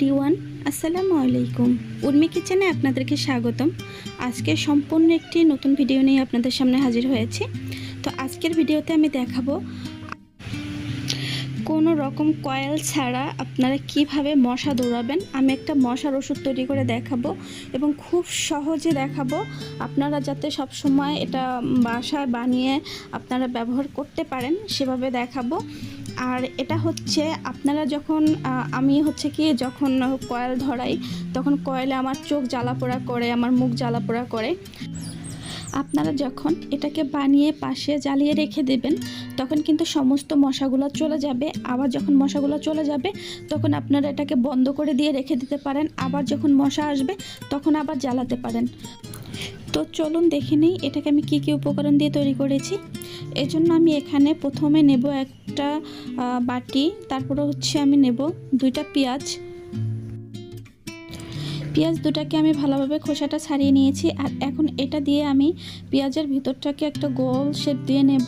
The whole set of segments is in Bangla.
এভরিওয়ান, আসসালামু আলাইকুম। উর্মি কিচেনে আপনাদেরকে স্বাগতম। আজকে সম্পূর্ণ একটি নতুন ভিডিও নিয়ে আপনাদের সামনে হাজির হয়েছি। তো আজকের ভিডিওতে আমি দেখাবো কোনো রকম কয়েল ছাড়া আপনারা কীভাবে মশা দৌড়াবেন। আমি একটা মশার ওষুধ তৈরি করে দেখাবো এবং খুব সহজে দেখাবো। আপনারা যাতে সব সময় এটা বাসায় বানিয়ে আপনারা ব্যবহার করতে পারেন, সেভাবে দেখাবো। আর এটা হচ্ছে আপনারা যখন আমি হচ্ছে কি যখন কয়েল ধরাই, তখন কয়েলে আমার চোখ জ্বালা পোড়া করে, আমার মুখ জ্বালা পোড়া করে। আপনারা যখন এটাকে বানিয়ে পাশে জ্বালিয়ে রেখে দেবেন, তখন কিন্তু সমস্ত মশাগুলো চলে যাবে। আবার যখন মশাগুলো চলে যাবে, তখন আপনারা এটাকে বন্ধ করে দিয়ে রেখে দিতে পারেন। আবার যখন মশা আসবে, তখন আবার জ্বালাতে পারেন। তো চলুন দেখে নিই এটাকে আমি কী কী উপকরণ দিয়ে তৈরি করেছি। এজন্য আমি এখানে প্রথমে নেব একটা বাটি, তারপরে হচ্ছে আমি নেব দুইটা পেঁয়াজ। পেঁয়াজ দুটাকে আমি ভালোভাবে খোসাটা ছাড়িয়ে নিয়েছি আর এখন এটা দিয়ে আমি পেঁয়াজের ভিতরটাকে একটা গোল শেপ দিয়ে নেব।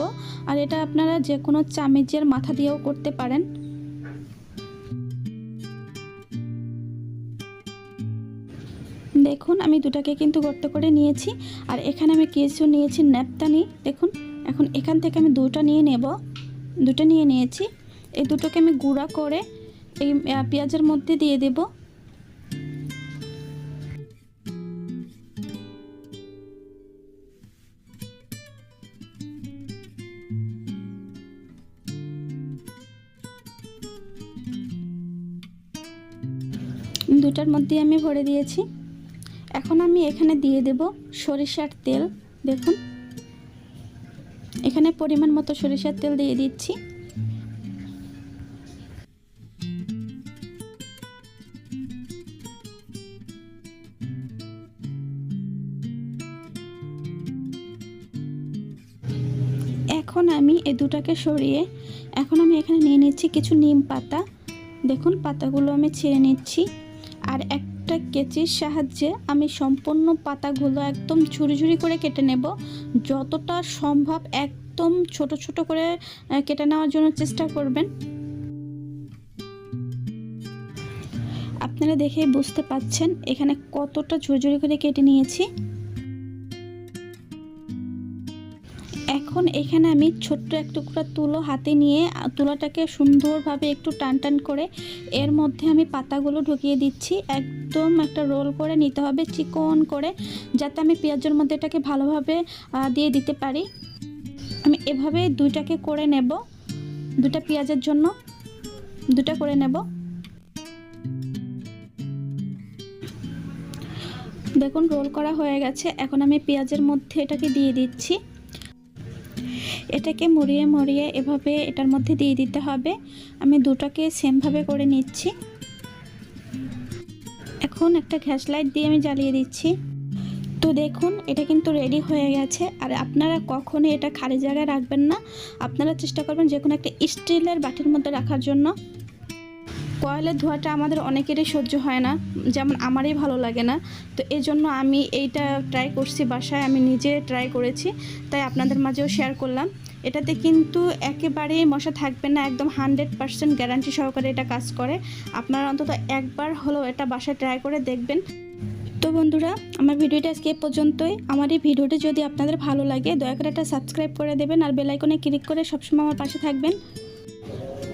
আর এটা আপনারা যে কোনো চামেচের মাথা দিয়েও করতে পারেন। দেখুন, আমি দুটাকে কিন্তু গর্ত করে নিয়েছি। আর এখানে আমি কিছু নিয়েছি ন্যাপতানি দেখুন, এখন এখান থেকে আমি দুটো নিয়ে নেব। দুটো নিয়ে নিয়েছি। এই দুটোকে আমি গুঁড়া করে এই পেঁয়াজের মধ্যে দিয়ে দেব। দুটার মধ্যে আমি ভরে দিয়েছি। এখন আমি এখানে দিয়ে দেব সরিষার তেল, দেখুন। এখানে পরিমাণ মতো সরিষার তেল দিয়ে দিচ্ছি। এখন আমি এই দুটাকে সরিয়ে, এখন আমি এখানে নিয়ে নিচ্ছি কিছু নিম পাতা। দেখুন, পাতাগুলো আমি ছিঁড়ে নিচ্ছি। আর একটা কেচির সাহায্যে আমি সম্পূর্ণ পাতাগুলো একদম ঝুড়ি ঝুড়ি করে কেটে নেব। যতটা সম্ভব একদম ছোট ছোট করে কেটে নেওয়ার জন্য চেষ্টা করবেন। আপনারা দেখেই বুঝতে পাচ্ছেন এখানে কতটা ঝুড়ি ঝুড়ি করে কেটে নিয়েছি। এখন এখানে আমি ছোট্ট এক টুকরা তুলো হাতে নিয়ে তুলাটাকে সুন্দরভাবে একটু টান টান করে এর মধ্যে আমি পাতাগুলো ঢুকিয়ে দিচ্ছি। একদম একটা রোল করে নিতে হবে, চিকন করে, যাতে আমি পেঁয়াজের মধ্যে এটাকে ভালোভাবে দিয়ে দিতে পারি। আমি এভাবে দুইটাকে করে নেব দুটা পেঁয়াজের জন্য। দুটা করে নেব। দেখুন, রোল করা হয়ে গেছে। এখন আমি পেঁয়াজের মধ্যে এটাকে দিয়ে দিচ্ছি। এটাকে মরিয়ে মরিয়ে এভাবে এটার মধ্যে দিয়ে দিতে হবে। আমি দুটাকে সেমভাবে করে নিচ্ছি। এখন একটা ঘ্যাস লাইট দিয়ে আমি জ্বালিয়ে দিচ্ছি। তো দেখুন, এটা কিন্তু রেডি হয়ে গেছে। আর আপনারা কখনো এটা খালি জায়গায় রাখবেন না। আপনারা চেষ্টা করবেন যে কোনো একটা স্টিলের বাটির মধ্যে রাখার জন্য। কয়েলের ধোঁয়াটা আমাদের অনেকেরই সহ্য হয় না, যেমন আমারই ভালো লাগে না। তো এই জন্য আমি এইটা ট্রাই করছি বাসায়, আমি নিজে ট্রাই করেছি, তাই আপনাদের মাঝেও শেয়ার করলাম। এটাতে কিন্তু একেবারেই মশা থাকবে না, একদম হান্ড্রেড পারসেন্ট গ্যারান্টি সহকারে এটা কাজ করে। আপনারা অন্তত একবার হলেও এটা বাসায় ট্রাই করে দেখবেন। তো বন্ধুরা, আমার ভিডিওটা আজকে এ পর্যন্তই। আমার এই ভিডিওটি যদি আপনাদের ভালো লাগে, দয়া করে একটা সাবস্ক্রাইব করে দেবেন আর বেলাইকনে ক্লিক করে সবসময় আমার পাশে থাকবেন।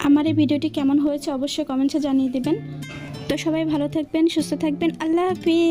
আমার এই ভিডিওটি কেমন হয়েছে অবশ্যই কমেন্টসে জানিয়ে দেবেন। তো সবাই ভালো থাকবেন, সুস্থ থাকবেন। আল্লাহ হাফিজ।